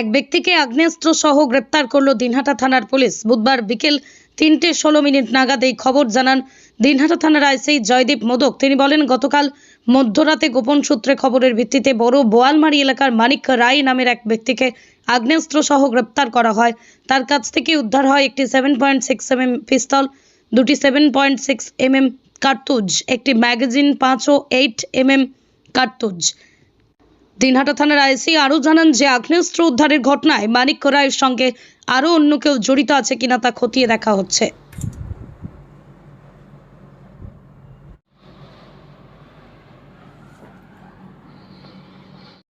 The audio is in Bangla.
এক ব্যক্তিকে আগ্নেয়াস্ত্র সহ গ্রেপ্তার করল দিনহাটা থানার পুলিশ। বুধবার বিকেল তিনটে ষোলো মিনিট নাগাদ এই খবর জানান দিনহাটা থানার আইসি জয়দীপ মোদক। তিনি বলেন, গতকাল মধ্যরাতে গোপন সূত্রে খবরের ভিত্তিতে বড় বোয়ালমারি এলাকার মানিক রায় নামের এক ব্যক্তিকে আগ্নেয়াস্ত্র সহ গ্রেপ্তার করা হয়। তার কাছ থেকে উদ্ধার হয় একটি seven point six M M পিস্তল, দুটি seven point six M M কার্তুজ, একটি ম্যাগাজিন পাঁচ ও এইট এম এম কার্তুজ। দিনহাটা থানার আইসি আরও জানান যে আগ্নেয়স্ত্র উদ্ধারের ঘটনায় মানিক রায়ের সঙ্গে আরও অন্য কেউ জড়িত আছে কিনা তা খতিয়ে দেখা হচ্ছে।